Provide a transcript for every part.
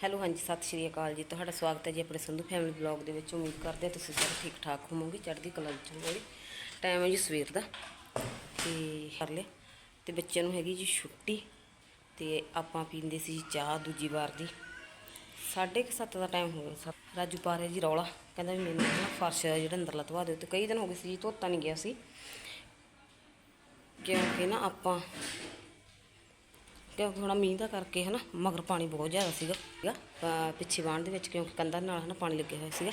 Hello, ਹਾਂਜੀ, ਸਤਿ ਸ਼੍ਰੀ ਅਕਾਲ ਜੀ। ਤੁਹਾਡਾ ਸਵਾਗਤ ਹੈ ਜੀ ਆਪਣੇ ਸੰਧੂ ਫੈਮਿਲੀ ਬਲੌਗ ਦੇ ਵਿੱਚ। ਉਮੀਦ ਕਰਦੇ ਹਾਂ ਤੁਸੀਂ ਸਾਰੇ ਠੀਕ ਠਾਕ ਹੋਵੋਗੇ, ਚੜ੍ਹਦੀ ਕਲਾ ਵਿੱਚ ਹੋਵੋਗੇ। ਟਾਈਮ ਹੈ ਜੀ ਸਵੇਰ ਦਾ, ਤੇ ਕਰ ਲਿਆ ਤੇ ਬੱਚਿਆਂ ਨੂੰ ਹੈਗੀ ਜੀ ਛੁੱਟੀ, ਤੇ ਆਪਾਂ ਪੀਂਦੇ ਸੀ ਜੀ ਚਾਹ ਦੂਜੀ ਵਾਰ ਦੀ। ਸਾਢੇ ਕੁ ਸੱਤ ਦਾ ਟਾਈਮ ਹੋ ਗਿਆ ਸੱਤ ਰਾਜੂ ਪਾ ਰਿਹਾ ਜੀ ਰੌਲਾ, ਕਹਿੰਦਾ ਵੀ ਮੈਨੂੰ ਨਾ ਫਰਸ਼ ਜਿਹੜਾ ਅੰਦਰਲਾ ਧਵਾ ਦਿਓ ਤੇ ਕਈ ਦਿਨ ਹੋ ਗਏ ਸੀ ਜੀ, ਧੋਤਾ ਨਹੀਂ ਗਿਆ ਸੀ। ਕਿਉਂਕਿ ਨਾ ਆਪਾਂ ਕਿਉਂਕਿ ਹੁਣ ਮੀਂਹ ਦਾ ਕਰਕੇ ਹਨਾ, ਮਗਰ ਪਾਣੀ ਬਹੁਤ ਜ਼ਿਆਦਾ ਸੀਗਾ ਪਿੱਛੇ ਬਾਣ ਦੇ ਵਿੱਚ ਕਿਉਂਕਿ ਕੰਧਾਂ ਨਾਲ ਹਨਾ ਪਾਣੀ ਲੱਗਿਆ ਹੋਇਆ ਸੀਗਾ,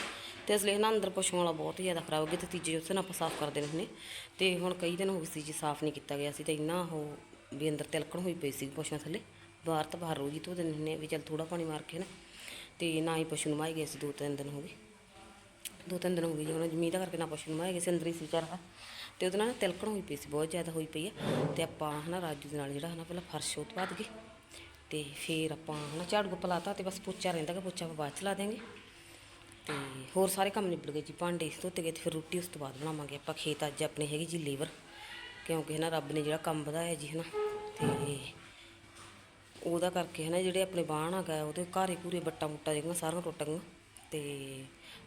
ਤੇ ਇਸ ਲਈ ਹਨਾ ਅੰਦਰ ਪਸ਼ੂਆਂ ਵਾਲਾ ਬਹੁਤ ਜ਼ਿਆਦਾ ਖਰਾਬ ਹੋ ਗਿਆ ਤੇ ਤੀਜੇ ਉਸ ਦਿਨ ਆਪਾਂ ਸਾਫ਼ ਕਰਦੇ ਰਹੇ ਨੇ ਤੇ ਹੁਣ ਕਈ ਦਿਨ ਹੋ ਗਏ ਸੀ ਜੀ ਸਾਫ਼ ਨਹੀਂ ਕੀਤਾ ਗਿਆ ਸੀ, ਤੇ ਇੰਨਾ ਉਹ ਵੀ ਅੰਦਰ ਤਿਲਕਣ ਹੋਈ ਪਈ ਸੀ ਪਸ਼ੂਆਂ ਥੱਲੇ, ਬਾਹਰ ਤਾਂ ਬਾਹਰ ਰੋਜ਼ ਧੋ ਦਿੰਦੇ ਨੇ ਵੀ ਚੱਲ ਥੋੜਾ ਪਾਣੀ ਮਾਰ ਕੇ ਨਾ ਤੇ ਨਾ ਹੀ ਪਸ਼ੂ ਨੂੰ ਮਾਈ ਗਏ ਸੀ ਦੋ ਤਿੰਨ ਦਿਨ ਹੋ ਗਏ, ਦੋ ਤਿੰਨ ਦਿਨ ਹੋ ਗਏ ਜੀ, ਹੁਣ ਮੀਂਹ ਦਾ ਕਰਕੇ ਨਾ ਪਸ਼ੂ ਨੂੰ ਗਏ ਸੀ, ਅੰਦਰ ਹੀ ਸੀ ਵਿਚਾਰਾ। ਤੇ ਉਹਦੇ ਨਾਲ ਨਾ ਤਿਲਕਣ ਹੋਈ ਪਈ ਸੀ, ਬਹੁਤ ਜ਼ਿਆਦਾ ਹੋਈ ਪਈ ਆ। ਤੇ ਆਪਾਂ ਹਨਾ ਰਾਜੂ ਦੇ ਨਾਲ ਜਿਹੜਾ ਹਨਾ ਪਹਿਲਾਂ ਫਰਸ਼ ਉਹ ਤੋਂ ਬਾਅਦ ਗਏ। ਤੇ ਫਿਰ ਆਪਾਂ ਹਨਾ ਝਾੜੂ ਪਲਾਤਾ ਤੇ ਬਸ ਪੋਚਾ ਰਹਿੰਦਾ ਕਿ ਪੋਚਾ ਆਪਾਂ ਬਾਅਦ ਚ ਲਾ ਦਿਆਂਗੇ। ਤੇ ਹੋਰ ਸਾਰੇ ਕੰਮ ਨਿਬੜ ਗਏ ਜੀ, ਭਾਂਡੇ ਧੋਤੇ ਗਏ ਤੇ ਫਿਰ ਰੋਟੀ ਉਸ ਤੋਂ ਬਾਅਦ ਬਣਾਵਾਂਗੇ। ਆਪਾਂ ਖੇਤ ਅੱਜ ਆਪਣੇ ਹੈਗੀ ਜੀ ਲੇਬਰ, ਕਿਉਂਕਿ ਹਨਾ ਰੱਬ ਨੇ ਜਿਹੜਾ ਕੰਮ ਵਧਾਇਆ ਜੀ ਹਨਾ। ਤੇ ਉਹਦਾ ਕਰਕੇ ਹੈ ਨਾ ਜਿਹੜੇ ਆਪਣੇ ਬਾਣ ਹੈਗਾ, ਉਹਦੇ ਘਾਰੇ ਘੂਰੇ ਬੱਟਾ ਬੁੱਟਾ ਜਿਹੜੀਆਂ ਸਾਰੀਆਂ ਟੁੱਟ ਗਈਆਂ। ਤੇ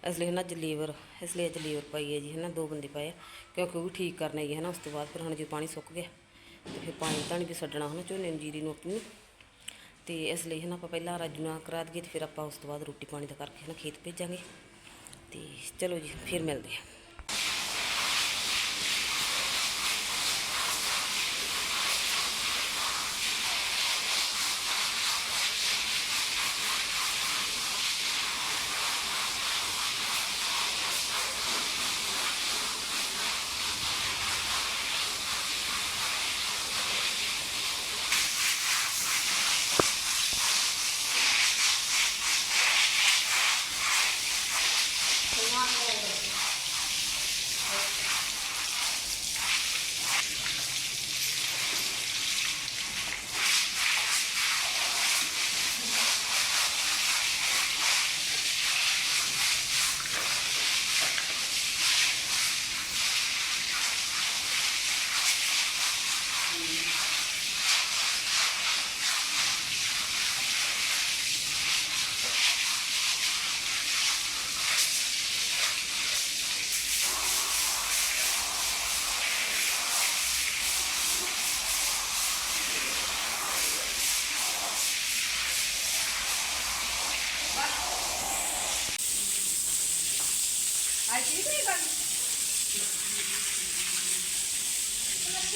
ਇਸ ਲਈ ਨਾ ਅੱਜ ਲੇਬਰ ਇਸ ਲਈ ਅੱਜ ਲੇਬਰ ਪਾਈ ਹੈ ਜੀ ਹੈ ਨਾ ਦੋ ਬੰਦੇ ਪਏ ਆ, ਕਿਉਂਕਿ ਉਹ ਵੀ ਠੀਕ ਕਰਨੇ ਜੀ ਹੈ ਨਾ ਉਸ ਤੋਂ ਬਾਅਦ ਫਿਰ ਹੁਣ ਜੇ ਪਾਣੀ ਸੁੱਕ ਗਿਆ, ਤੇ ਫਿਰ ਪਾਣੀ ਤਾਂ ਨਹੀਂ ਵੀ ਛੱਡਣਾ ਹੈ ਨਾ ਝੋਨੇ ਨੂੰ, ਜੀਰੀ ਨੂੰ ਆਪਣੀ ਨੂੰ। ਤੇ ਇਸ ਲਈ ਹੈ ਨਾ ਆਪਾਂ ਪਹਿਲਾਂ ਰਾਜੂ ਨਾਲ ਕਰਾ ਦਈਏ ਤੇ ਫਿਰ ਆਪਾਂ ਉਸ ਤੋਂ ਬਾਅਦ ਰੋਟੀ ਪਾਣੀ ਦਾ ਕਰਕੇ ਹੈ ਨਾ ਖੇਤ ਭੇਜਾਂਗੇ ਤੇ ਚਲੋ ਜੀ, ਫਿਰ ਮਿਲਦੇ ਹਾਂ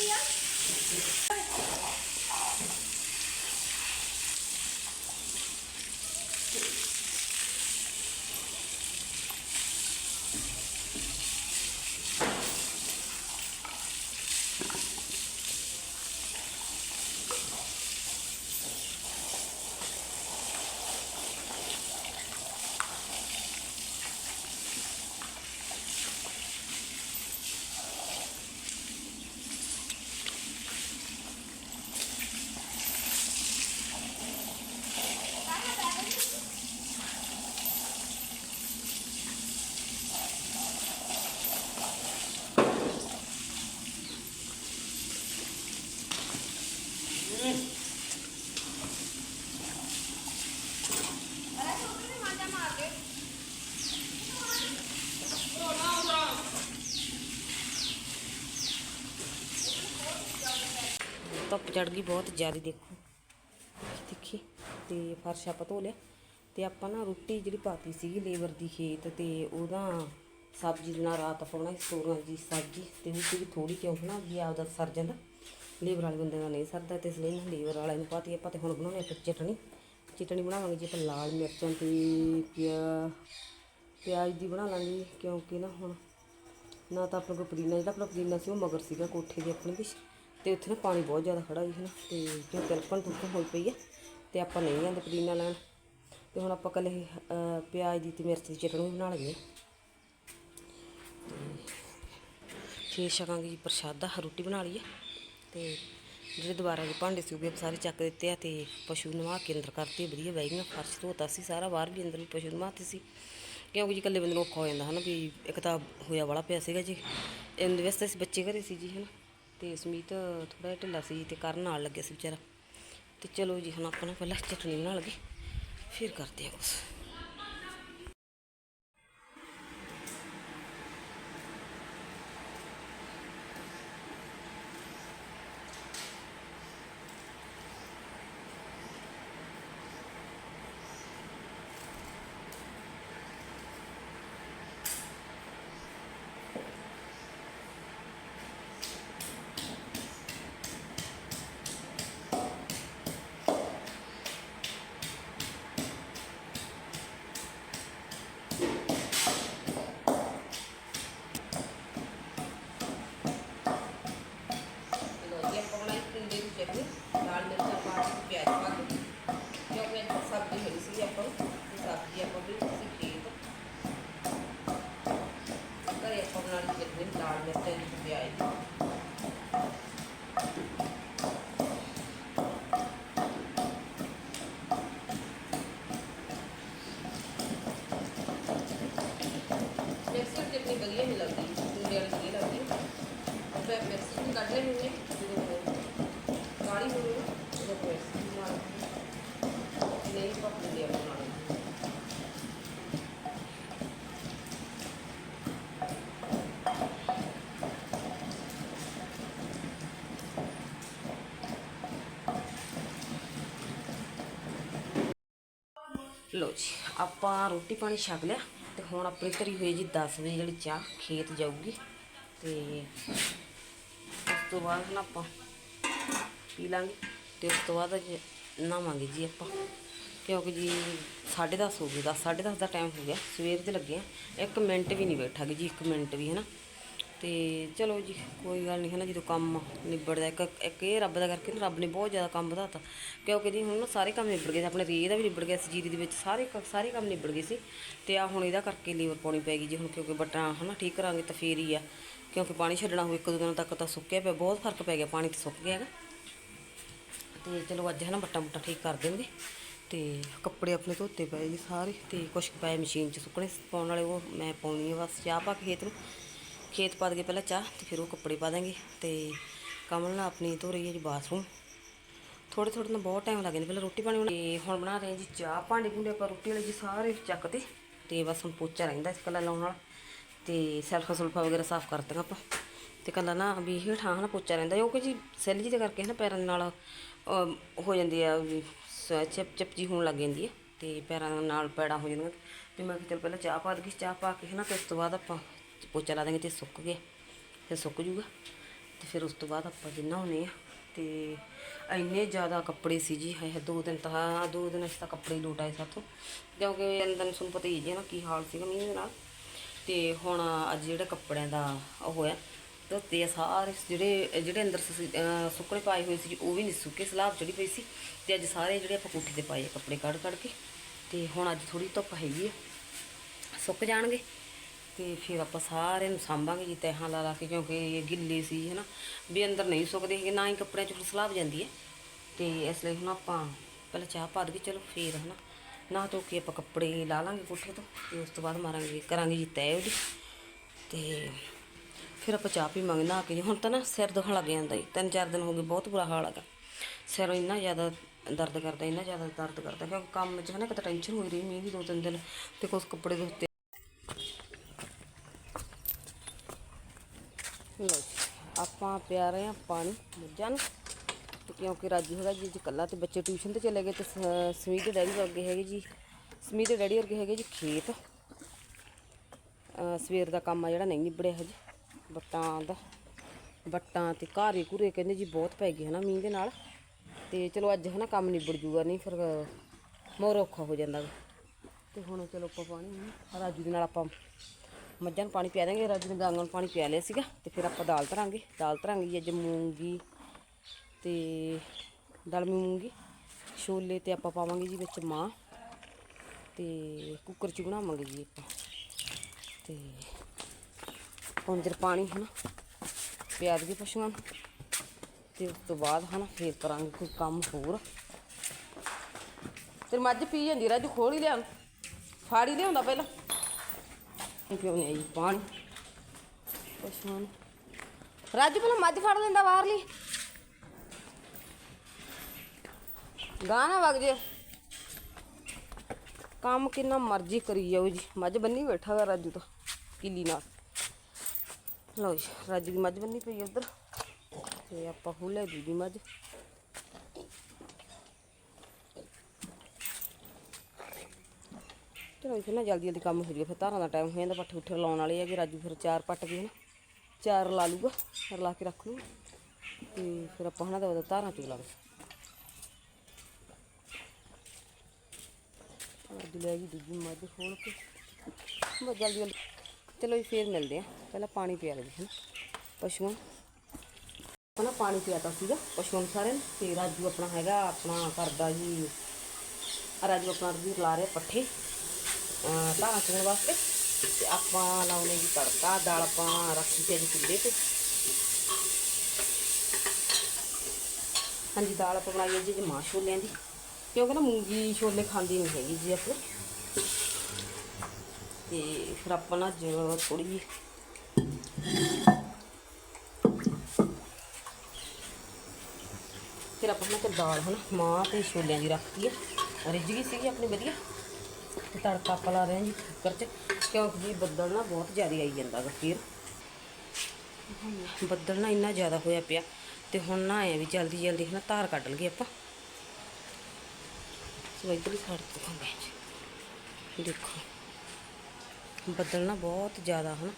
ਧੁੱਪ ਚੜ ਗਈ ਬਹੁਤ ਜ਼ਿਆਦਾ ਦੇਖੋ। ਦੇਖੀ ਤੇ ਫਰਸ਼ ਆਪਾਂ ਧੋ ਲਿਆ ਤੇ ਆਪਾਂ ਨਾ ਰੋਟੀ ਜਿਹੜੀ ਪਾਤੀ ਸੀਗੀ ਲੇਬਰ ਦੀ ਖੇਤ ਤੇ ਉਹਦਾ ਸਬਜ਼ੀ ਦੇ ਨਾਲ ਰਾਤ ਆਪਾਂ ਬਣਾਈ ਸੋਰਾਂ ਦੀ ਸਬਜ਼ੀ ਤੇ ਉਹ ਸੀਗੀ ਥੋੜੀ ਕਿਉਂ ਨਾ ਵੀ ਆਪਦਾ ਸਰ ਜਾਂਦਾ। ਲੇਬਰ ਵਾਲੇ ਬੰਦੇ ਦਾ ਨਹੀਂ ਸਰਦਾ ਤੇ ਇਸ ਲਈ ਨਾ ਲੇਬਰ ਵਾਲੇ ਨੂੰ ਪਾਤੀ ਆਪਾਂ ਤੇ ਹੁਣ ਬਣਾਉਣੀ ਆ ਫਿਰ ਚਟਣੀ ਚਟਣੀ ਬਣਾਵਾਂਗੇ ਜੇ ਆਪਾਂ ਲਾਲ ਮਿਰਚਾਂ ਤੇ ਪਿਆ ਪਿਆਜ਼ ਦੀ ਬਣਾ ਲਾਂਗੇ ਕਿਉਂਕਿ ਨਾ ਹੁਣ ਨਾ ਤਾਂ ਆਪਣਾ ਕੋਈ ਪੁਦੀਨਾ, ਜਿਹੜਾ ਆਪਣਾ ਪੁਦੀਨਾ ਸੀ ਉਹ ਮਗਰ ਸੀਗਾ ਕੋਠੇ ਦੇ ਆਪਣੇ ਵਿੱਚ। ਤੇ ਉੱਥੇ ਨਾ ਪਾਣੀ ਬਹੁਤ ਜ਼ਿਆਦਾ ਖੜਾ ਸੀ ਨਾ ਤੇ ਜੋ ਤਿਲਕਣ ਤੁਲਕਣ ਹੋਈ ਪਈ ਆ, ਤੇ ਆਪਾਂ ਨਹੀਂ ਜਾਂਦੇ ਪੁਦੀਨਾ ਲੈਣ। ਤੇ ਹੁਣ ਆਪਾਂ ਕੱਲੇ ਪਿਆਜ਼ ਦੀ ਤੇ ਮਿਰਚ ਦੀ ਚਟਣੀ ਬਣਾ ਲਈਏ। ਫੇਰ ਛਕਾਂਗੇ ਜੀ ਪ੍ਰਸ਼ਾਦਾ ਰੋਟੀ ਬਣਾ ਲਈਏ ਤੇ ਜਿਹੜੇ ਦੁਬਾਰਾ ਦੇ ਭਾਂਡੇ ਸੀ ਉਹ ਵੀ ਆਪਾਂ ਸਾਰੇ ਚੱਕ ਦਿੱਤੇ ਆ, ਤੇ ਪਸ਼ੂ ਨਵਾ ਕੇ ਅੰਦਰ ਕਰਤੇ ਵਧੀਆ ਬਹਿ ਗਈਆਂ, ਫਰਸ਼ ਧੋਤਾ ਸੀ, ਸਾਰਾ ਬਾਹਰ ਵੀ ਅੰਦਰ ਵੀ ਪਸ਼ੂ ਨਵਾਤੇ ਸੀ। ਕਿਉਂਕਿ ਜੀ ਇਕੱਲੇ ਬੰਦੇ ਨੂੰ ਔਖਾ ਹੋ ਜਾਂਦਾ, ਹਨਾ, ਵੀ ਇੱਕ ਤਾਂ ਹੋਇਆ ਵਾਲਾ ਪਿਆ ਸੀਗਾ ਜੀ। ਇਹਦੇ ਵਾਸਤੇ ਅਸੀਂ ਬੱਚੇ ਘਰੇ ਸੀ ਜੀ, ਹਨਾ? ਤੇ ਸਮੀਤ ਥੋੜਾ ਜਿਹਾ ਢਿੱਲਾ ਸੀ ਤੇ ਕਰਨ ਨਾਲ ਲੱਗਿਆ ਸੀ ਵਿਚਾਰਾ। ਤੇ ਚਲੋ ਜੀ, ਹੁਣ ਆਪਾਂ ਨਾ ਪਹਿਲਾਂ ਚਟਨੀ ਬਣਾ ਲਗੇ ਫਿਰ ਕਰਦੇ ਆ ਕੁਛ ਲੋ ਜੀ ਆਪਾਂ ਬਣਾਈ ਟਿੰਡੇ ਦੀ ਚਟਨੀ ਲਾਲ ਮਿਰਚਾਂ ਪਾ ਕੇ ਪਿਆਜ਼ ਪਾ ਕੇ ਕਿਉਂਕਿ ਅੱਜ ਸਬਜ਼ੀ ਹੋਈ ਸੀ ਆਪਾਂ ਨੂੰ ਤੇ ਸਬਜ਼ੀ ਆਪਾਂ ਵੀ ਸੀ ਖੇਤ ਘਰੇ ਆਪਾਂ ਬਣਾਉਣੀ ਚਟਨੀ ਲਾਲ ਮਿਰਚਾਂ ਦੀ ਤੇ ਪਿਆਜ਼ ਦੀ ਮਿਕਸਰ ਚਟਨੀ ਵਧੀਆ ਨਹੀਂ ਲੱਗਦੀ ਟਿੰਡੇ ਵਾਲੀ ਵਧੀਆ ਲੱਗਦੀ ਫਿਰ ਮਿਕਸੀ ਚ ਕੱਢ ਲੈਣੀ ਨੇ ਜਦੋਂ ਕਾਲੀ ਹੋ ਗਈ ਉਦੋਂ ਮਿਕਸੀ ਚ ਮਾਰ ਨਹੀਂ ਪੱਕ ਲਿਆ ਬਣਾਉਣਾ ਲੋ ਜੀ, ਆਪਾਂ ਰੋਟੀ ਪਾਣੀ ਛਕ ਲਿਆ ਤੇ ਹੁਣ ਆਪਣੀ ਧਰੀ ਹੋਈ ਜੀ 10 ਵਜੇ ਜਿਹੜੀ ਚਾਹ ਖੇਤ ਜਾਊਗੀ ਤੇ ਉਸ ਤੋਂ ਬਾਅਦ ਨਾ ਆਪਾਂ ਪੀ ਲਾਂਗੇ ਤੇ ਉਸ ਤੋਂ ਬਾਅਦ ਅੱਜ ਨਹਾਵਾਂਗੇ ਜੀ ਆਪਾਂ। ਕਿਉਂਕਿ ਜੀ 10:30 ਹੋ ਗਏ 10 10:30 ਦਾ ਟਾਈਮ ਹੋ ਗਿਆ, ਸਵੇਰ ਦੇ ਲੱਗੇ ਆ। ਇੱਕ ਮਿੰਟ ਵੀ ਨਹੀਂ ਬੈਠਾਂਗੇ ਜੀ, ਇੱਕ ਮਿੰਟ ਵੀ, ਹੈ ਨਾ? ਤੇ ਚਲੋ ਜੀ, ਕੋਈ ਗੱਲ ਨਹੀਂ ਹੈ ਨਾ ਜਦੋਂ ਕੰਮ ਨਿਬੜਦਾ, ਇੱਕ ਇੱਕ ਇਹ ਰੱਬ ਦਾ ਕਰਕੇ ਨਾ, ਰੱਬ ਨੇ ਬਹੁਤ ਜ਼ਿਆਦਾ ਕੰਮ ਵਧਾਤਾ। ਕਿਉਂਕਿ ਜੀ ਹੁਣ ਨਾ ਸਾਰੇ ਕੰਮ ਨਿਬੜ ਗਏ ਸੀ, ਆਪਣੇ ਰੇਹ ਦਾ ਵੀ ਨਿਬੜ ਗਿਆ ਸੀ, ਜੀਰੀ ਦੇ ਵਿੱਚ ਸਾਰੇ ਸਾਰੇ ਕੰਮ ਨਿਬੜ ਗਏ ਸੀ। ਤੇ ਆ ਹੁਣ ਇਹਦਾ ਕਰਕੇ ਲੀਵਰ ਪਾਉਣੀ ਪੈ ਗਈ ਜੀ, ਹੁਣ ਕਿਉਂਕਿ ਬਟਾ ਹਨਾ ਠੀਕ ਕਰਾਂਗੇ ਤਾਂ ਫੇਰ ਹੀ ਆ। ਕਿਉਂਕਿ ਪਾਣੀ ਛੱਡਣਾ ਹੋਵੇ, ਇੱਕ ਦੋ ਦਿਨਾਂ ਤੱਕ ਤਾਂ ਸੁੱਕਿਆ ਪਿਆ, ਬਹੁਤ ਫ਼ਰਕ ਪੈ ਗਿਆ, ਪਾਣੀ ਤੇ ਸੁੱਕ ਗਿਆ ਹੈਗਾ। ਤੇ ਚਲੋ ਅੱਜ ਹੈ ਨਾ ਬੱਟਾ ਬੁੱਟਾ ਠੀਕ ਕਰ ਦੇਣਗੇ। ਤੇ ਕੱਪੜੇ ਆਪਣੇ ਧੋਤੇ ਪਏ ਜੀ ਸਾਰੇ, ਤੇ ਕੁਛ ਕੁ ਪਏ ਮਸ਼ੀਨ 'ਚ ਸੁੱਕਣੇ ਪਾਉਣ ਵਾਲੇ, ਉਹ ਮੈਂ ਪਾਉਣੀ ਆ ਬਸ, ਚਾਹ ਪਾ ਕੇ ਖੇਤ ਨੂੰ। ਖੇਤ ਪਾ ਦਗੇ ਪਹਿਲਾਂ ਚਾਹ ਤੇ ਫਿਰ ਉਹ ਕੱਪੜੇ ਪਾ ਦਾਂਗੇ ਤੇ ਕਮਲ ਨਾਲ ਆਪਣੀ ਧੋ ਰਹੀ ਹੈ ਜੀ ਬਾਥਰੂਮ। ਥੋੜੇ ਥੋੜੇ ਨਾਲ ਬਹੁਤ ਟਾਈਮ ਲੱਗ ਜਾਂਦਾ ਪਹਿਲਾਂ ਰੋਟੀ ਪਾਣੀ ਤੇ ਹੁਣ ਬਣਾ ਰਹੇ ਜੀ ਚਾਹ। ਭਾਂਡੇ ਭੁੰਡੇ ਆਪਾਂ ਰੋਟੀ ਵਾਲੇ ਜੀ ਸਾਰੇ ਚੱਕਤੇ ਤੇ ਬਸ ਹੁਣ ਪੋਚਾ ਰਹਿੰਦਾ ਇਸ ਕੱਲਾ ਲਾਉਣ ਨਾਲ ਤੇ ਸੈਲਫਾ ਸੁਲਫਾ ਵਗੈਰਾ ਸਾਫ਼ ਕਰ ਦਾਂਗਾ ਆਪਾਂ। ਤੇ ਕੱਲਾ ਨਾ ਵੀ ਹੇਠਾਂ ਨਾ ਪੋਚਾ ਰਹਿੰਦਾ। ਉਹ ਕਿ ਜੀ ਸੈੱਲ ਜੀ ਦੇ ਕਰਕੇ ਨਾ ਪੈਰਾਂ ਦੇ ਨਾਲ ਹੋ ਜਾਂਦੀ ਆ ਸ- ਚਿਪ ਚਿਪ ਜੀ ਹੋਣ ਲੱਗ ਜਾਂਦੀ ਹੈ ਤੇ ਪੈਰਾਂ ਦੇ ਨਾਲ ਪੈੜਾਂ ਹੋ ਜਾਂਦੀਆਂ। ਤੇ ਮੈਂ ਕਿਹਾ ਚੱਲ ਪਹਿਲਾਂ ਚਾਹ ਪਾ ਦਗੀ ਚਾਹ ਪਾ ਕੇ ਹਨਾ ਤੇ ਉਸ ਤੋਂ ਬਾਅਦ ਆਪਾਂ ਪੋਚਾ ਲਾ ਦਾਂਗੇ ਤੇ ਸੁੱਕ ਗਿਆ ਫਿਰ ਸੁੱਕ ਜੂਗਾ। ਤੇ ਫਿਰ ਉਸ ਤੋਂ ਬਾਅਦ ਆਪਾਂ ਜਿੰਨਾ ਹੁੰਨੇ ਆ, ਤੇ ਇੰਨੇ ਜ਼ਿਆਦਾ ਕੱਪੜੇ ਸੀ ਜੀ ਹੈ ਦੋ ਦਿਨ ਤਾਂ ਦੋ ਦਿਨ ਅਸੀਂ ਤਾਂ ਕੱਪੜੇ ਹੀ ਲੋਟ ਆਏ ਸਾਥੋਂ। ਕਿਉਂਕਿ ਅੰਦਰ ਤੁਹਾਨੂੰ ਪਤਾ ਹੀ ਜੀ ਨਾ ਕੀ ਹਾਲ ਸੀਗਾ ਮੀਂਹ ਦੇ ਨਾਲ। ਤੇ ਹੁਣ ਅੱਜ ਜਿਹੜਾ ਕੱਪੜਿਆਂ ਦਾ ਉਹ ਹੋਇਆ, ਧੋਤੇ ਆ ਸਾਰੇ, ਜਿਹੜੇ ਜਿਹੜੇ ਅੰਦਰ ਸੁੱਕਣੇ ਪਾਏ ਹੋਏ ਸੀ ਉਹ ਵੀ ਨਹੀਂ ਸੁੱਕੇ, ਸਲਾਬ ਚੜੀ ਪਈ ਸੀ। ਤੇ ਅੱਜ ਸਾਰੇ ਜਿਹੜੇ ਆਪਾਂ ਕੋਠੇ ਤੇ ਪਾਏ ਆ ਕੱਪੜੇ ਕੱਢ ਕੱਢ ਕੇ, ਤੇ ਹੁਣ ਅੱਜ ਥੋੜੀ ਧੁੱਪ ਹੈਗੀ ਆ। ਸੁੱਕ ਜਾਣਗੇ। ਤੇ ਫਿਰ ਆਪਾਂ ਸਾਰਿਆਂ ਨੂੰ ਸਾਂਭਾਂਗੇ ਜੀ ਤੈਹਾਂ ਲਾ ਲਾ ਕੇ, ਕਿਉਂਕਿ ਇਹ ਗਿੱਲੇ ਸੀ, ਹਨਾ। ਵੀ ਅੰਦਰ ਨਹੀਂ ਸੁੱਕਦੇ ਹੈਗੇ, ਨਾ ਹੀ ਕੱਪੜਿਆਂ 'ਚ ਫਿਰ ਸਲਾਬ ਜਾਂਦੀ ਹੈ। ਤੇ ਇਸ ਲਈ ਹੁਣ ਆਪਾਂ ਪਹਿਲਾਂ ਚਾਹ ਪਾ ਦਈਏ, ਚਲੋ ਫੇਰ, ਹਨਾ। ਨਾ ਧੋ ਕੇ ਆਪਾਂ ਕੱਪੜੇ ਲਾ ਲਾਂਗੇ ਕੋਠੇ ਤੋਂ, ਤੇ ਉਸ ਤੋਂ ਬਾਅਦ ਮਾਰਾਂਗੇ, ਕਰਾਂਗੇ ਜੀ ਤੈਅ ਉਹਦੀ। ਤੇ ਫਿਰ ਆਪਾਂ ਚਾਹ ਪੀਵਾਂਗੇ, ਨਹਾ ਕੇ ਜੀ। ਹੁਣ ਤਾਂ ਨਾ ਸਿਰ ਦੁਖਣ ਲੱਗ ਜਾਂਦਾ ਜੀ। ਤਿੰਨ ਚਾਰ ਦਿਨ ਹੋ ਗਏ, ਬਹੁਤ ਬੁਰਾ ਹਾਲ ਹੈਗਾ। ਸਿਰ ਇੰਨਾ ਜ਼ਿਆਦਾ ਦਰਦ ਕਰਦਾ, ਇੰਨਾ ਜ਼ਿਆਦਾ ਦਰਦ ਕਰਦਾ, ਕਿਉਂਕਿ ਕੰਮ 'ਚ ਹਨਾ ਕਿਤੇ ਟੈਨਸ਼ਨ ਹੋਈ ਰਹੀ, ਮੀਂਹ ਦੀ ਦੋ ਤਿੰਨ ਦਿਨ, ਤੇ ਕੁਛ ਕੱਪੜੇ ਦੇ ਉੱਤੇ ਲਓ ਜੀ, ਆਪਾਂ ਪਿਆ ਰਹੇ ਹਾਂ ਪਾਣੀ ਮੱਝਾਂ ਨੂੰ ਕਿਉਂਕਿ ਰਾਜੂ ਹੈਗਾ ਜੀ ਇਕੱਲਾ ਤੇ ਬੱਚੇ ਟਿਊਸ਼ਨ ਤੇ ਚਲੇ ਗਏ ਤੇ ਸ- ਸਮੀਤ ਦੇ ਡੈਡੀ ਵਰਗੇ ਹੈਗੇ ਜੀ। ਸਮੀਤ ਦੇ ਡੈਡੀ ਵਰਗੇ ਹੈਗੇ ਜੀ ਖੇਤ। ਸਵੇਰ ਦਾ ਕੰਮ ਆ ਜਿਹੜਾ ਨਹੀਂ ਨਿਬੜਿਆ ਹਜੇ। ਬੱਟਾਂ ਦਾ ਬੱਟਾਂ ਤੇ ਘਾਰੇ ਘੂਰੇ ਕਹਿੰਦੇ ਜੀ ਬਹੁਤ ਪੈ ਗਏ ਹਨਾ ਮੀਂਹ ਦੇ ਨਾਲ। ਤੇ ਚਲੋ ਅੱਜ ਹਨਾ ਕੰਮ ਨਿਬੜ ਜੂਗਾ, ਨਹੀਂ ਫਿਰ ਮੋਰ ਔਖਾ ਹੋ ਜਾਂਦਾ ਗਾ। ਤੇ ਹੁਣ ਚਲੋ ਆਪਾਂ ਪਾਣੀ ਹਨਾ ਰਾਜੂ ਦੇ ਨਾਲ ਆਪਾਂ ਮੱਝਾਂ ਨੂੰ ਪਾਣੀ ਪਿਆ ਦਾਂਗੇ ਰਾਜੂ ਨੇ ਗਾਂਗਾਂ ਨੂੰ ਪਾਣੀ ਪਿਆ ਲਿਆ ਸੀਗਾ ਤੇ ਫਿਰ ਆਪਾਂ ਦਾਲ ਧਰਾਂਗੇ। ਦਾਲ ਧਰਾਂਗੇ, ਅੱਜ ਮੂੰਗੀ ਤੇ ਦਲਮੀ ਮੂੰਗੀ ਛੋਲੇ ਤੇ ਆਪਾਂ ਪਾਵਾਂਗੇ ਜੀ ਵਿੱਚ ਮਾਂ ਤੇ ਕੁੱਕਰ ਚ ਬਣਾਵਾਂਗੇ ਜੀ ਆਪਾਂ। ਤੇ ਹੁਣ ਜਰ ਪਾਣੀ, ਹਨਾ ਪਿਆ ਦੇ ਪਸ਼ੂਆਂ ਨੂੰ। ਤੇ ਉਸ ਤੋਂ ਬਾਅਦ, ਹਨਾ, ਫੇਰ ਕਰਾਂਗੇ ਕੋਈ ਕੰਮ ਹੋਰ। ਤੇ ਮੱਝ ਪੀ ਜਾਂਦੀ ਰਾਜੂ ਖੋਲ ਹੀ ਲਿਆ ਫਾੜੀ ਲਿਆਉਂਦਾ ਪਹਿਲਾਂ। ਕਿਉਂ ਨਹੀਂ ਆਈ ਪਾਣੀ? ਪਸ਼ੂਆਂ ਨੂੰ ਰਾਜੂ ਪਹਿਲਾਂ ਮੱਝ ਫੜ ਲੈਂਦਾ ਬਾਹਰਲੀ। ਗਾਣਾ ਵਗ ਜੇ। ਕੰਮ ਕਿੰਨਾ ਮਰਜ਼ੀ ਕਰੀ ਜਾਓ ਜੀ। ਮੱਝ ਬੰਨੀ ਬੈਠਾ ਵਾ ਰਾਜੂ ਤਾਂ, ਕਿੱਲੀ ਨਾਲ। ਲਓ ਜੀ, ਰਾਜੂ ਦੀ ਮੱਝ ਬੰਨੀ ਪਈ ਉਧਰ। ਤੇ ਆਪਾਂ ਹੁਲੇ ਦੂਜੀ ਮੱਝ। ਚਲੋ ਫਿਰ ਨਾ ਜਲਦੀ ਜਲਦੀ ਕੰਮ ਹੋ ਜਾਊਗਾ ਫਿਰ ਧਾਰਾਂ ਦਾ ਟਾਈਮ ਹੋ ਜਾਂਦਾ, ਪੱਠੇ ਉੱਠੇ ਲਾਉਣ ਵਾਲੇ ਆ ਕਿ ਰਾਜੂ ਫਿਰ ਚਾਰ ਪੱਟ ਗਏ ਨਾ ਚਾਰ ਲਾ ਲੂਗਾ ਫਿਰ ਲਾ ਕੇ ਰੱਖ ਲੂ ਤੇ ਫਿਰ ਆਪਾਂ ਹਨਾ ਦਾ ਧਾਰਾਂ ਚੁਗ ਲਾਂਗੇ ਅੱਜ ਲੈ ਗਈ ਦੂਜੀ ਮੱਝ ਖੋਲ ਕੇ, ਬਸ ਜਲਦੀ ਜਲਦੀ, ਚਲੋ ਜੀ ਫੇਰ ਮਿਲਦੇ ਆ ਪਹਿਲਾਂ ਪਾਣੀ ਪਿਆ ਲਈਏ ਹਨਾ, ਪਸ਼ੂਆਂ ਨੂੰ। ਆਪਾਂ ਨਾ ਪਾਣੀ ਪਿਆਤਾ ਸੀਗਾ, ਪਸ਼ੂਆਂ ਨੂੰ ਸਾਰਿਆਂ ਨੂੰ, ਤੇ ਰਾਜੂ ਆਪਣਾ ਹੈਗਾ, ਆਪਣਾ ਕਰਦਾ ਜੀ ਰਾਜੂ ਆਪਣਾ ਵੀ ਲਾ ਰਿਹਾ ਪੱਠੇ ਅਹ ਧਾਰਾਂ ਵਾਸਤੇ ਤੇ ਆਪਾਂ ਲਾਉਣੇ ਜੀ ਤੜਕਾ, ਦਾਲ ਆਪਾਂ ਰੱਖੀ ਤੇ ਚੁੱਲ੍ਹੇ ਤੇ। ਹਾਂਜੀ, ਦਾਲ ਆਪਾਂ ਬਣਾਈ ਹੈ ਜੀ ਮਾਂ ਛੋਲਿਆਂ ਦੀ। ਕਿਉਂਕਿ ਨਾ ਮੂੰਗੀ ਛੋਲੇ ਖਾਂਦੀ ਨਹੀਂ ਹੈਗੀ ਜੀ ਆਪਾਂ। ਤੇ ਫਿਰ ਆਪਾਂ ਨਾ ਜੋ ਥੋੜੀ ਜਿਹੀ ਫਿਰ ਆਪਾਂ ਨਾ ਤੇ ਦਾਲ ਹਨਾ ਮਾਂ ਤੇ ਛੋਲਿਆਂ ਦੀ ਰੱਖਤੀ ਹੈ ਰਿੱਝ ਗਈ ਸੀਗੀ ਆਪਣੀ ਵਧੀਆ। ਤੜਕਾ ਆਪਾਂ ਲਾ ਰਹੇ ਹਾਂ ਜੀ ਕੁੱਕਰ 'ਚ, ਕਿਉਂਕਿ ਜੀ ਬੱਦਲ ਨਾ ਬਹੁਤ ਜ਼ਿਆਦਾ ਆਈ ਜਾਂਦਾ ਗਾ ਫਿਰ। ਬੱਦਲ ਨਾ ਇੰਨਾ ਜ਼ਿਆਦਾ ਹੋਇਆ ਪਿਆ, ਤੇ ਹੁਣ ਨਾ ਆਏ ਵੀ ਜਲਦੀ ਜਲਦੀ ਨਾ ਧਾਰ ਕੱਢ ਲਈਏ ਆਪਾਂ। ਸੋ ਇੱਧਰਲੀ ਸਾਈਡ ਤੋਂ ਖਾਂਦੇ ਜੀ। ਦੇਖੋ, ਬੱਦਲ ਨਾ ਬਹੁਤ ਜ਼ਿਆਦਾ ਹਨ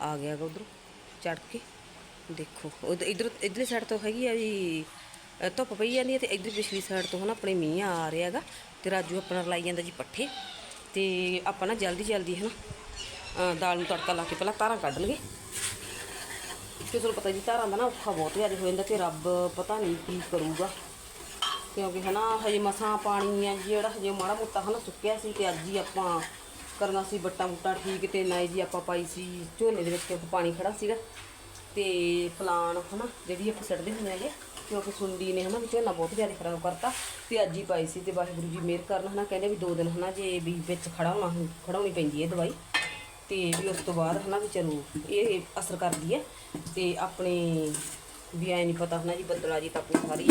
ਆ ਗਿਆ ਗਾ ਉਧਰੋਂ ਚੜ ਕੇ। ਦੇਖੋ, ਉਧ- ਇੱਧਰ ਸਾਈਡ ਤੋਂ ਹੈਗੀ ਆ ਵੀ ਧੁੱਪ ਪਈ ਜਾਂਦੀ ਹੈ ਤੇ ਇੱਧਰ ਪਿਛਲੀ ਸਾਈਡ ਤੋਂ ਹਨਾ ਆਪਣੇ ਮੀਂਹ ਆ ਰਿਹਾ ਹੈਗਾ ਤੇ ਰਾਜੂ ਆਪਣਾ ਲਾਈ ਜਾਂਦਾ ਜੀ ਪੱਠੇ। ਤੇ ਆਪਾਂ ਨਾ ਜਲਦੀ ਜਲਦੀ ਹਨਾ ਅ, ਦਾਲ ਨੂੰ ਤੜਕਾ ਲਾ ਕੇ ਪਹਿਲਾਂ ਧਾਰਾਂ ਕੱਢ ਲਈਏ। ਕਿ ਤੁਹਾਨੂੰ ਪਤਾ ਜੀ ਧਾਰਾਂ ਦਾ ਨਾ ਔਖਾ ਬਹੁਤ ਜ਼ਿਆਦਾ ਹੋ ਜਾਂਦਾ ਤੇ ਰੱਬ ਪਤਾ ਨਹੀਂ ਕੀ ਕਰੂਗਾ। ਕਿਉਂਕਿ ਹਨਾ ਹਜੇ ਮਸਾਂ ਪਾਣੀ ਆ ਜਿਹੜਾ ਹਜੇ ਮਾੜਾ ਮੋਟਾ ਹਨਾ ਸੁੱਕਿਆ ਸੀ ਤੇ ਅੱਜ ਹੀ ਆਪਾਂ ਕਰਨਾ ਸੀ ਬੱਟਾ ਬੁੱਟਾ ਠੀਕ ਤੇ ਨਾ ਜੀ ਆਪਾਂ ਪਾਈ ਸੀ ਝੋਨੇ ਦੇ ਵਿੱਚ ਕਿਉਂਕਿ ਪਾਣੀ ਖੜਾ ਸੀਗਾ। ਤੇ ਪਲਾਨ ਹਨਾ ਜਿਹੜੀ ਆਪਾਂ ਸੱਟਦੇ ਹੁੰਦੇ ਹੈਗੇ। ਕਿਉਂਕਿ ਸੁੰਡੀ ਨੇ, ਹਨਾ, ਵੀ ਝੋਨਾ ਬਹੁਤ ਜ਼ਿਆਦਾ ਖਰਾਬ ਕਰਤਾ ਤੇ ਅੱਜ ਹੀ ਪਾਈ ਸੀ ਤੇ ਵਾਹਿਗੁਰੂ ਜੀ ਮਿਹਰ ਕਰਨ, ਹਨਾ, ਕਹਿੰਦੇ ਵੀ ਦੋ ਦਿਨ, ਹਨਾ, ਜੇ ਵੀ ਵਿੱਚ ਖੜਾ ਹੋਣਾ, ਖੜਾਉਣੀ ਪੈਂਦੀ ਹੈ ਦਵਾਈ ਤੇ ਵੀ ਉਸ ਤੋਂ ਬਾਅਦ, ਹਨਾ, ਵੀ ਚਲੋ ਇਹ ਅਸਰ ਕਰਦੀ ਹੈ ਤੇ ਆਪਣੇ ਵੀ ਐ ਨਹੀਂ ਪਤਾ, ਹਨਾ, ਜੀ ਬੱਦਲਾ ਜੀ ਤਾਂ ਆਪਣੀ ਸਾਰੀ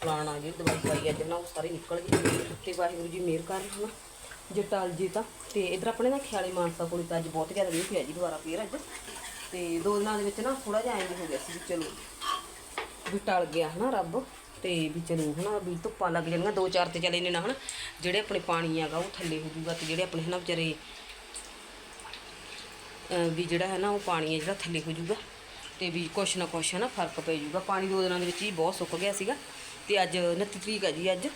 ਫਲਾਣਾ ਜਿਹੜੀ ਦਵਾਈ ਪਾਈ ਅੱਜ, ਹਨਾ, ਉਹ ਸਾਰੀ ਨਿਕਲ ਗਈ ਤੇ ਵਾਹਿਗੁਰੂ ਜੀ ਮਿਹਰ ਕਰਨ ਹਨਾ ਜੇ ਟਲ ਜੀ ਤਾਂ, ਤੇ ਇਧਰ ਆਪਣੇ ਨਾ ਖਿਆਲੇ ਮਾਨਸਾ ਕੋਲ ਤਾਂ ਅੱਜ ਬਹੁਤ ਜ਼ਿਆਦਾ ਮੀਂਹ ਪਿਆ ਜੀ ਦੁਬਾਰਾ ਫੇਰ ਅੱਜ ਤੇ ਦੋ ਦਿਨਾਂ ਦੇ ਵਿੱਚ ਨਾ ਥੋੜਾ ਜਿਹਾ ਐਂ ਹੋ ਗਿਆ ਸੀ ਵੀ ਚਲੋ ਵੀ ਟਲ ਗਿਆ ਹਨਾ ਰੱਬ ਤੇ ਵੀ ਚਲੋ ਹਨਾ ਵੀ ਧੁੱਪਾਂ ਲੱਗ ਜਾਣਗੀਆਂ ਦੋ ਚਾਰ ਤੇ ਚਲੇ ਨੇ ਨਾ ਹਨਾ, ਜਿਹੜੇ ਆਪਣੇ ਪਾਣੀ ਹੈਗਾ ਉਹ ਥੱਲੇ ਹੋ ਜੂਗਾ ਤੇ ਜਿਹੜੇ ਆਪਣੇ ਹਨਾ ਵਿਚਾਰੇ ਵੀ ਜਿਹੜਾ ਹੈ ਨਾ ਉਹ ਪਾਣੀ ਹੈ ਜਿਹੜਾ ਥੱਲੇ ਹੋ ਜੂਗਾ ਤੇ ਵੀ ਕੁਛ ਨਾ ਕੁਛ ਹੈ ਨਾ ਫ਼ਰਕ ਪੈ ਜੂਗਾ ਪਾਣੀ ਦੋ ਦਿਨਾਂ ਦੇ ਵਿੱਚ ਹੀ ਬਹੁਤ ਸੁੱਕ ਗਿਆ ਸੀਗਾ ਤੇ ਅੱਜ 29 ਤਰੀਕ ਹੈ ਜੀ ਅੱਜ।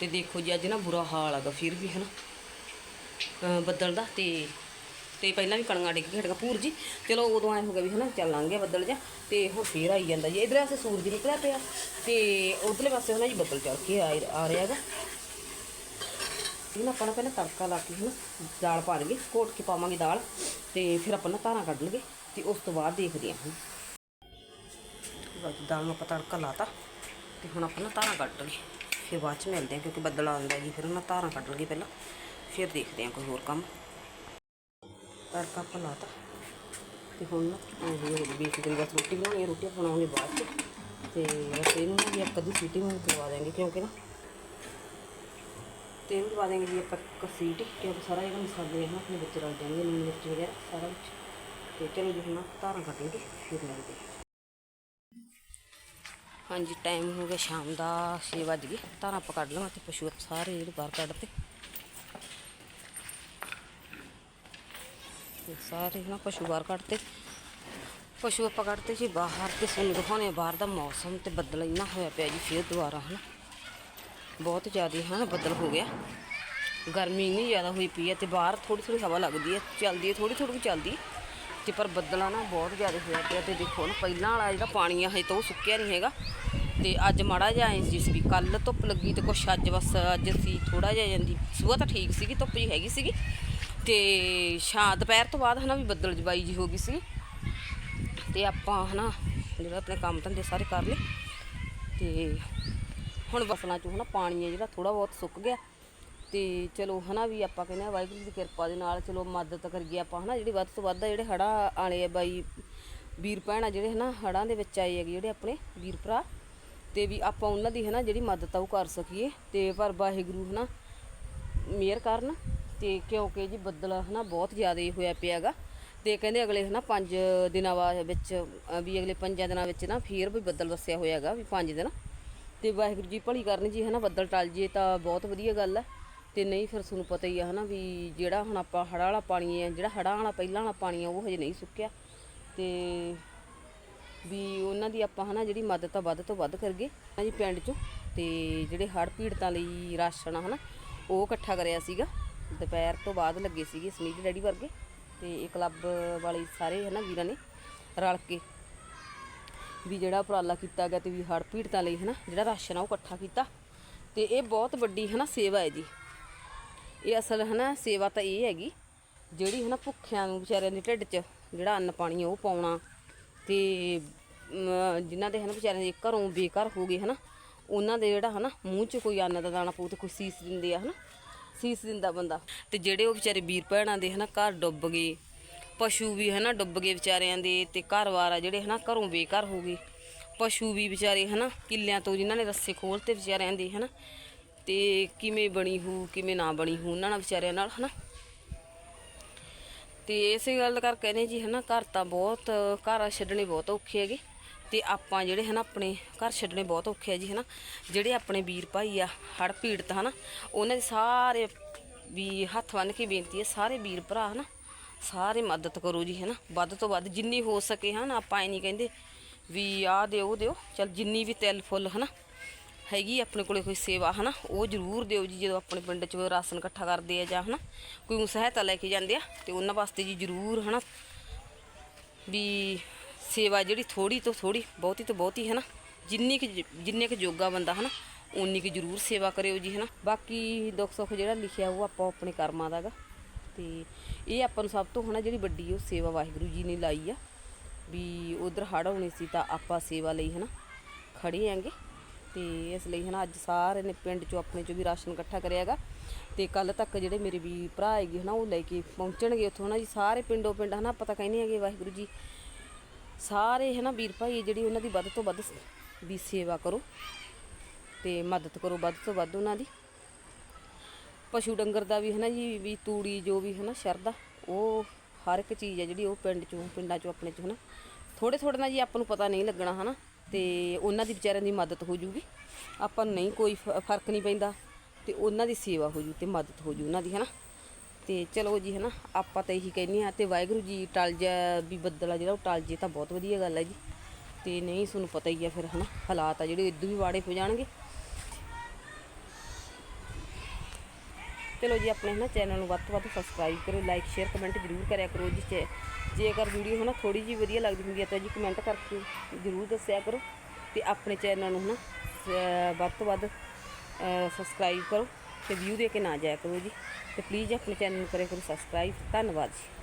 ਤੇ ਦੇਖੋ ਜੀ ਅੱਜ ਨਾ ਬੁਰਾ ਹਾਲ ਹੈਗਾ ਫਿਰ ਵੀ ਹੈ ਨਾ ਬੱਦਲ ਦਾ ਤੇ ਤੇ ਪਹਿਲਾਂ ਵੀ ਕਣੀਆਂ ਡਿੱਗ ਕੇ ਹਟਗਾ ਪੂਰ ਜੀ। ਚਲੋ ਉਦੋਂ ਐ ਹੋ ਗਿਆ ਵੀ ਹਨਾ, ਚੱਲ ਲੰਘ ਗਿਆ ਬੱਦਲ ਜਾ, ਤੇ ਹੁਣ ਫੇਰ ਆਈ ਜਾਂਦਾ ਜੀ। ਇਧਰ ਐਸੇ ਸੂਰਜ ਨਿਕਲਿਆ ਪਿਆ, ਤੇ ਉਧਰਲੇ ਪਾਸੇ ਹਨਾ ਜੀ ਬੱਦਲ ਚੜ ਕੇ ਆ ਆ ਰਿਹਾ ਹੈਗਾ। ਇਹਨਾਂ ਆਪਾਂ ਨਾ ਪਹਿਲਾਂ ਤੜਕਾ ਲਾ ਕੇ ਹਨਾ, ਦਾਲ ਪਾ ਲਈਏ ਘੋਟ ਕੇ ਪਾਵਾਂਗੇ ਦਾਲ, ਤੇ ਫਿਰ ਆਪਾਂ ਨਾ ਧਾਰਾਂ ਕੱਢ ਲਈਏ, ਤੇ ਉਸ ਤੋਂ ਬਾਅਦ ਦੇਖਦੇ ਹਾਂ। ਬਸ ਦਾਲ ਨੂੰ ਆਪਾਂ ਤੜਕਾ ਲਾਤਾ, ਤੇ ਹੁਣ ਆਪਾਂ ਨਾ ਧਾਰਾਂ ਕੱਢ ਲਈਏ। ਫਿਰ ਬਾਅਦ ਚ ਮਿਲਦੇ ਹਾਂ, ਕਿਉਂਕਿ ਬੱਦਲ ਆਉਂਦਾ ਜੀ, ਫਿਰ ਉਹਨਾਂ ਧਾਰਾਂ ਕੱਢ ਲਈਏ ਪਹਿਲਾਂ। ਫਿਰ ਦੇਖਦੇ ਹਾਂ ਕੋਈ ਹੋਰ ਕੰਮ। ਤੜਕਾ ਆਪਾਂ ਲਾਤਾ ਤੇ ਹੁਣ ਨਾ ਇਹ ਹੋ ਗਈ ਬੀਕ ਦੀ ਬਸ ਰੋਟੀ ਬਣਾਉਣੀ ਹੈ ਰੋਟੀ ਬਣਾਉਣੀ ਬਾਅਦ ਚ। ਤੇ ਬਸ ਇਹਨੂੰ ਨਾ ਵੀ ਆਪਾਂ ਅੱਧੀ ਸੀਟੀ ਨੂੰ ਲਵਾ ਦੇਵਾਂਗੇ ਕਿਉਂਕਿ ਨਾ ਤੇ ਇਹਨੂੰ ਲਵਾ ਦੇਵਾਂਗੇ ਜੀ ਆਪਾਂ ਇੱਕ ਸੀਟੀ ਕਿਉਂਕਿ ਸਾਰਾ ਜਿਹੜਾ ਮਸਾਲੇ ਹਨ ਆਪਣੇ ਵਿੱਚ ਰਲ ਜਾਣਗੇ ਲੂਣ ਮਿਰਚ ਵਗੈਰਾ ਸਾਰਾ ਵਿੱਚ ਤੇ ਚਲੋ ਜੀ ਹੁਣ ਧਾਰਾਂ ਕੱਢਾਂਗੇ ਫਿਰ ਮਿਲਦੇ ਹਾਂ। ਹਾਂਜੀ ਟਾਈਮ ਹੋ ਗਿਆ ਸ਼ਾਮ ਦਾ 6 ਵਜ ਗਏ। ਧਾਰਾਂ ਆਪਾਂ ਕੱਢ ਲਵਾਂ ਤੇ ਪਸ਼ੂ ਆਪਾਂ ਸਾਰੇ ਜਿਹੜੇ ਬਾਹਰ ਕੱਢਤੇ। ਤੇ ਸਾਰੇ ਨਾ ਪਸ਼ੂ ਬਾਹਰ ਕੱਢਤੇ। ਪਸ਼ੂ ਆਪਾਂ ਕੱਢਤੇ ਜੀ ਬਾਹਰ ਤੇ ਸਾਨੂੰ ਦਿਖਾਉਣੇ ਆ ਬਾਹਰ ਦਾ ਮੌਸਮ ਤੇ ਬੱਦਲ ਇੰਨਾ ਹੋਇਆ ਪਿਆ ਜੀ ਫਿਰ ਦੁਬਾਰਾ, ਹਨਾ। ਬਹੁਤ ਜ਼ਿਆਦਾ, ਹਨਾ, ਬੱਦਲ ਹੋ ਗਿਆ। ਗਰਮੀ ਇੰਨੀ ਜ਼ਿਆਦਾ ਹੋਈ ਪਈ ਹੈ ਤੇ ਬਾਹਰ ਥੋੜੀ ਥੋੜੀ ਹਵਾ ਲੱਗਦੀ ਹੈ ਚੱਲਦੀ ਹੈ ਥੋੜੀ ਥੋੜੀ ਚੱਲਦੀ। ਹੈ ਤੇ ਪਰ ਬੱਦਲਾਂ ਨਾ ਬਹੁਤ ਜ਼ਿਆਦਾ ਹੋਇਆ ਪਿਆ ਤੇ ਦੇਖੋ ਨਾ, ਪਹਿਲਾਂ ਵਾਲਾ ਜਿਹੜਾ ਪਾਣੀ ਆ, ਹਜੇ ਤਾਂ ਉਹ ਸੁੱਕਿਆ ਨਹੀਂ ਹੈਗਾ। ਤੇ ਅੱਜ ਮਾੜਾ ਜਿਹਾ ਐਂ ਸੀ ਵੀ ਕੱਲ ਧੁੱਪ ਲੱਗੀ ਤੇ ਕੁਛ ਅੱਜ ਬਸ, ਅੱਜ ਸੀ ਥੋੜਾ ਜਿਹਾ ਜਾਂਦੀ ਸੁਬਾਹ ਤਾਂ ਠੀਕ ਸੀਗੀ, ਧੁੱਪ ਜੀ ਹੈਗੀ ਸੀਗੀ। ਤੇ ਸ਼ਾਂ ਦੁਪਹਿਰ ਤੋਂ ਬਾਅਦ ਹਨਾ ਵੀ ਬੱਦਲ ਜਵਾਈ ਜੀ ਹੋ ਗਈ ਸੀ ਤੇ ਆਪਾਂ ਹਨਾ ਜਿਹੜਾ ਆਪਣੇ ਕੰਮ ਧੰਦੇ ਸਾਰੇ ਕਰ ਲਏ। ਤੇ ਹੁਣ ਫਸਲਾਂ 'ਚੋਂ ਹਨਾ ਪਾਣੀ ਹੈ ਜਿਹੜਾ ਥੋੜਾ ਬਹੁਤ ਸੁੱਕ ਗਿਆ। ਤੇ ਚਲੋ ਹਨਾ ਵੀ ਆਪਾਂ ਕਹਿੰਦੇ ਆ ਵਾਹਿਗੁਰੂ ਦੀ ਕਿਰਪਾ ਦੇ ਨਾਲ ਚਲੋ ਮਦਦ ਕਰੀਏ ਆਪਾਂ ਹਨਾ ਜਿਹੜੀ ਵੱਧ ਤੋਂ ਵੱਧ ਜਿਹੜੇ ਹੜਾ ਆਲੇ ਆ ਬਾਈ, ਵੀਰ ਭੈਣਾਂ ਜਿਹੜੇ ਹਨਾ ਹੜਾਂ ਦੇ ਵਿੱਚ ਆਏ ਹੈਗੇ ਜਿਹੜੇ ਆਪਣੇ ਵੀਰ ਭਰਾ। ਤੇ ਵੀ ਆਪਾਂ ਉਹਨਾਂ ਦੀ ਹਨਾ ਜਿਹੜੀ ਮਦਦ ਆ ਉਹ ਕਰ ਸਕੀਏ। ਤੇ ਪਰ ਵਾਹਿਗੁਰੂ ਹਨਾ ਮੇਅਰ ਕਰਨ। ਤੇ ਕਿਉਂਕਿ ਜੀ ਬੱਦਲ ਹਨਾ ਬਹੁਤ ਜ਼ਿਆਦਾ ਹੀ ਹੋਇਆ ਪਿਆਗਾ ਤੇ ਕਹਿੰਦੇ ਅਗਲੇ ਹਨਾ 5 ਦਿਨਾਂ ਬਾਅਦ ਵਿੱਚ ਵੀ ਅਗਲੇ 5 ਦਿਨਾਂ ਵਿੱਚ ਨਾ ਫੇਰ ਵੀ ਬੱਦਲ ਵਸਿਆ ਹੋਇਆਗਾ ਵੀ 5 ਦਿਨ। ਤੇ ਵਾਹਿਗੁਰੂ ਜੀ ਭਲੀ ਕਰਨ ਜੀ ਹਨਾ ਬੱਦਲ ਟਲ ਜੇ ਤਾਂ ਬਹੁਤ ਵਧੀਆ ਗੱਲ ਹੈ। ਤੇ ਨਹੀਂ ਫਿਰ ਤੁਹਾਨੂੰ ਪਤਾ ਹੀ ਆ ਹਨਾ ਵੀ ਜਿਹੜਾ ਹੁਣ ਆਪਾਂ ਹੜ੍ਹਾਂ ਵਾਲਾ ਪਾਣੀ ਹੈ, ਜਿਹੜਾ ਹੜ੍ਹਾਂ ਵਾਲਾ ਪਹਿਲਾਂ ਵਾਲਾ ਪਾਣੀ ਆ, ਉਹ ਹਜੇ ਨਹੀਂ ਸੁੱਕਿਆ। ਤੇ ਵੀ ਉਹਨਾਂ ਦੀ ਆਪਾਂ ਹਨਾ ਜਿਹੜੀ ਮਦਦ ਤਾਂ ਵੱਧ ਤੋਂ ਵੱਧ ਕਰਗੇ ਨਾ ਪਿੰਡ ਚੋਂ। ਤੇ ਜਿਹੜੇ ਹੜ੍ਹ ਪੀੜਤਾਂ ਲਈ ਰਾਸ਼ਨ ਆ ਹਨਾ ਉਹ ਇਕੱਠਾ ਕਰਿਆ ਸੀਗਾ। ਦੁਪਹਿਰ ਤੋਂ ਬਾਅਦ ਲੱਗੇ ਸੀਗੇ ਸੁਨੀਲ ਡੈਡੀ ਵਰਗੇ ਤੇ ਇਹ ਕਲੱਬ ਵਾਲੇ ਸਾਰੇ ਹਨਾ ਵੀਰਾਂ ਨੇ ਰਲ ਕੇ ਵੀ ਜਿਹੜਾ ਉਪਰਾਲਾ ਕੀਤਾ ਗਿਆ ਤੇ ਵੀ ਹੜ੍ਹ ਪੀੜਤਾਂ ਲਈ ਹਨਾ ਜਿਹੜਾ ਰਾਸ਼ਨ ਆ ਉਹ ਇਕੱਠਾ ਕੀਤਾ ਤੇ ਇਹ ਬਹੁਤ ਵੱਡੀ ਹਨਾ ਸੇਵਾ ਹੈ ਜੀ। ਇਹ ਅਸਲ ਹਨਾ ਸੇਵਾ ਤਾਂ ਇਹ ਹੈਗੀ ਜਿਹੜੀ ਹਨਾ ਭੁੱਖਿਆਂ ਨੂੰ ਵਿਚਾਰਿਆਂ ਦੇ ਢਿੱਡ 'ਚ ਜਿਹੜਾ ਅੰਨ ਪਾਣੀ ਉਹ ਪਾਉਣਾ ਤੇ ਮ, ਜਿਨ੍ਹਾਂ ਦੇ ਹਨਾ ਵਿਚਾਰਿਆਂ ਦੇ ਘਰੋਂ ਬੇਘਰ ਹੋ ਗਏ ਹਨਾ ਉਹਨਾਂ ਦੇ ਜਿਹੜਾ ਹਨਾ ਮੂੰਹ 'ਚ ਕੋਈ ਅੰਨ ਦਾ ਦਾਣਾ ਪਊ ਤੇ ਕੋਈ ਸੀਸ ਦਿੰਦੇ ਆ ਹਨਾ ਸੀਸ ਦਿੰਦਾ ਬੰਦਾ। ਤੇ ਜਿਹੜੇ ਉਹ ਵਿਚਾਰੇ ਵੀਰ ਭੈਣਾਂ ਦੇ ਹਨਾ ਘਰ ਡੁੱਬ ਗਏ, ਪਸ਼ੂ ਵੀ ਹਨਾ ਡੁੱਬ ਗਏ ਵਿਚਾਰਿਆਂ ਦੇ ਤੇ ਘਰ-ਵਾਰ ਆ ਜਿਹੜੇ ਹਨਾ ਘਰੋਂ ਬੇਘਰ ਹੋ ਗਏ। ਪਸ਼ੂ ਵੀ ਵਿਚਾਰੇ ਹਨਾ ਕਿੱਲਿਆਂ ਤੋਂ ਜਿਨ੍ਹਾਂ ਨੇ ਰੱਸੇ ਖੋਲਤੇ ਵਿਚਾਰਿਆਂ ਦੇ ਹਨਾ, ਤੇ ਕਿਵੇਂ ਬਣੀ ਹੋ, ਕਿਵੇਂ ਨਾ ਬਣੀ ਹੋ, ਉਹਨਾਂ ਨਾਲ ਵਿਚਾਰਿਆਂ ਨਾਲ ਹਨਾ। ਤੇ ਇਸੇ ਗੱਲ ਕਰਕੇ ਕਹਿੰਦੇ ਜੀ ਹਨਾ ਘਰ ਤਾਂ ਬਹੁਤ, ਘਰ ਛੱਡਣੇ ਬਹੁਤ ਔਖੇ ਹੈਗੇ। ਤੇ ਆਪਾਂ ਜਿਹੜੇ ਹਨਾ ਆਪਣੇ ਘਰ ਛੱਡਣੇ ਬਹੁਤ ਔਖੇ ਆ ਜੀ, ਹਨਾ। ਜਿਹੜੇ ਆਪਣੇ ਵੀਰ ਭਾਈ ਆ ਹੜ ਪੀੜਤ, ਹਨਾ, ਉਹਨਾਂ ਦੇ ਸਾਰੇ ਵੀ ਹੱਥ ਬੰਨ੍ਹ ਕੇ ਬੇਨਤੀ ਹੈ ਸਾਰੇ ਵੀਰ ਭਰਾ, ਹਨਾ, ਸਾਰੇ ਮਦਦ ਕਰੋ ਜੀ, ਹਨਾ। ਵੱਧ ਤੋਂ ਵੱਧ ਜਿੰਨੀ ਹੋ ਸਕੇ, ਹਨਾ, ਆਪਾਂ ਐ ਨਹੀਂ ਕਹਿੰਦੇ ਵੀ ਆਹ ਦਿਓ ਦਿਓ, ਚਲ ਜਿੰਨੀ ਵੀ ਤਿਲ ਫੁੱਲ, ਹਨਾ, ਹੈਗੀ ਆਪਣੇ ਕੋਲੇ ਕੋਈ ਸੇਵਾ, ਹਨਾ, ਉਹ ਜ਼ਰੂਰ ਦਿਓ ਜੀ, ਜਦੋਂ ਆਪਣੇ ਪਿੰਡ 'ਚ ਰਾਸ਼ਨ ਇਕੱਠਾ ਕਰਦੇ ਆ ਜਾਂ, ਹਨਾ, ਕੋਈ ਸਹਾਇਤਾ ਲੈ ਕੇ ਜਾਂਦੇ ਆ, ਤੇ ਉਹਨਾਂ ਵਾਸਤੇ ਜੀ ਜ਼ਰੂਰ, ਹਨਾ, ਵੀ ਸੇਵਾ ਜਿਹੜੀ ਥੋੜੀ ਤੋਂ ਥੋੜੀ ਬਹੁਤੀ ਤੋਂ ਬਹੁਤੀ ਹਨਾ ਜਿੰਨੀ ਕੁ ਜ- ਜਿੰਨੇ ਕੁ ਜੋਗਾ ਬੰਦਾ ਹਨਾ ਉਨੀ ਕੁ ਜ਼ਰੂਰ ਸੇਵਾ ਕਰਿਓ ਜੀ ਹਨਾ ਬਾਕੀ ਦੁੱਖ ਸੁੱਖ ਜਿਹੜਾ ਲਿਖਿਆ ਉਹ ਆਪਾਂ ਆਪਣੇ ਕਰਮਾਂ ਦਾਗਾ ਤੇ ਇਹ ਆਪਾਂ ਨੂੰ ਸਭ ਤੋਂ ਹਨਾ ਜਿਹੜੀ ਵੱਡੀ ਉਹ ਸੇਵਾ ਵਾਹਿਗੁਰੂ ਜੀ ਨੇ ਲਾਈ ਆ ਵੀ ਉਧਰ ਹੜ੍ਹ ਆਉਣੇ ਸੀ ਤਾਂ ਆਪਾਂ ਸੇਵਾ ਲਈ ਹਨਾ ਖੜੇ ਆਂਗੇ ਤੇ ਇਸ ਲਈ ਹਨਾ ਅੱਜ ਸਾਰੇ ਨੇ ਪਿੰਡ ਚੋਂ ਆਪਣੇ ਚੋਂ ਵੀ ਰਾਸ਼ਨ ਇਕੱਠਾ ਕਰਿਆਗਾ ਤੇ ਕੱਲ ਤੱਕ ਜਿਹੜੇ ਮੇਰੇ ਵੀ ਭਰਾ ਹੈਗੇ ਹਨਾ ਉਹ ਲੈ ਕੇ ਪਹੁੰਚਣਗੇ ਉੱਥੋਂ ਹਨਾ ਜੀ ਸਾਰੇ ਪਿੰਡੋਂ ਪਿੰਡ ਹਨਾ ਆਪਾਂ ਤਾਂ ਕਹਿੰਦੇ ਹੈਗੇ ਵਾਹਿਗੁਰੂ ਜੀ ਸਾਰੇ ਹੈ ਨਾ ਵੀਰ ਭਾਈ ਜਿਹੜੀ ਉਹਨਾਂ ਦੀ ਵੱਧ ਤੋਂ ਵੱਧ ਵੀ ਸੇਵਾ ਕਰੋ ਤੇ ਮਦਦ ਕਰੋ ਵੱਧ ਤੋਂ ਵੱਧ ਉਹਨਾਂ ਦੀ। ਪਸ਼ੂ ਡੰਗਰ ਦਾ ਵੀ ਹੈ ਨਾ ਜੀ, ਵੀ ਤੂੜੀ ਜੋ ਵੀ ਹੈ ਨਾ ਸ਼ਰਦਾ ਉਹ ਹਰ ਇੱਕ ਚੀਜ਼ ਹੈ ਜਿਹੜੀ ਉਹ ਪਿੰਡ ਚੋਂ, ਪਿੰਡਾਂ ਚੋਂ ਆਪਣੇ ਚੋਂ ਹੈ ਨਾ। ਥੋੜੇ ਥੋੜੇ ਨਾਲ ਜੀ ਆਪਾਂ ਨੂੰ ਪਤਾ ਨਹੀਂ ਲੱਗਣਾ ਹੈ ਨਾ, ਤੇ ਉਹਨਾਂ ਦੀ ਵਿਚਾਰਿਆਂ ਦੀ ਮਦਦ ਹੋ ਜੂਗੀ। ਆਪਾਂ ਨੂੰ ਨਹੀਂ ਕੋਈ ਫ- ਫ਼ਰਕ ਨਹੀਂ ਪੈਂਦਾ, ਤੇ ਉਹਨਾਂ ਦੀ ਸੇਵਾ ਹੋ ਜੂ ਤੇ ਮਦਦ ਹੋ ਜੂ ਉਹਨਾਂ ਦੀ, ਹੈ ਨਾ। ਤੇ ਚਲੋ ਜੀ ਹਨਾ, ਆਪਾਂ ਤਾਂ ਇਹੀ ਕਹਿੰਦੇ ਆ ਤੇ ਵਾਹਿਗੁਰੂ ਜੀ ਟਲ ਜਾ ਵੀ ਬੱਦਲ ਆ ਜਿਹੜਾ ਉਹ ਟਲ ਜੇ ਤਾਂ ਬਹੁਤ ਵਧੀਆ ਗੱਲ ਹੈ ਜੀ। ਤੇ ਨਹੀਂ ਤੁਹਾਨੂੰ ਪਤਾ ਹੀ ਆ ਫਿਰ ਹਨਾ, ਹਾਲਾਤ ਆ ਜਿਹੜੇ ਇਦੋਂ ਵੀ ਵਾੜੇ ਹੋ ਜਾਣਗੇ। ਚਲੋ ਜੀ, ਆਪਣੇ ਹਨਾ ਚੈਨਲ ਨੂੰ ਵੱਧ ਤੋਂ ਵੱਧ ਸਬਸਕ੍ਰਾਈਬ ਕਰੋ ਲਾਈਕ ਸ਼ੇਅਰ ਕਮੈਂਟ ਜ਼ਰੂਰ ਕਰਿਆ ਕਰੋ ਜੀ। ਜੇ- ਜੇਕਰ ਵੀਡੀਓ ਹਨਾ ਥੋੜੀ ਜੀ ਵਧੀਆ ਲੱਗਦੀ ਹੁੰਦੀ ਹੈ ਤਾਂ ਜੀ ਕਮੈਂਟ ਕਰਕੇ ਜ਼ਰੂਰ ਦੱਸਿਆ ਕਰੋ। ਤੇ ਆਪਣੇ ਚੈਨਲ ਨੂੰ ਹਨਾ ਸ- ਵੱਧ ਤੋਂ ਵੱਧ ਸਬਸਕ੍ਰਾਈਬ ਕਰੋ। ਤੇ ਵਿਊ ਦੇ ਕੇ ਨਾ ਜਾਇਆ ਕਰੋ ਜੀ। ਤੇ ਪਲੀਜ਼ ਆਪਣੇ ਚੈਨਲ ਨੂੰ ਕਰਿਆ ਕਰੋ ਸਬਸਕ੍ਰਾਈਬ ਧੰਨਵਾਦ ਜੀ।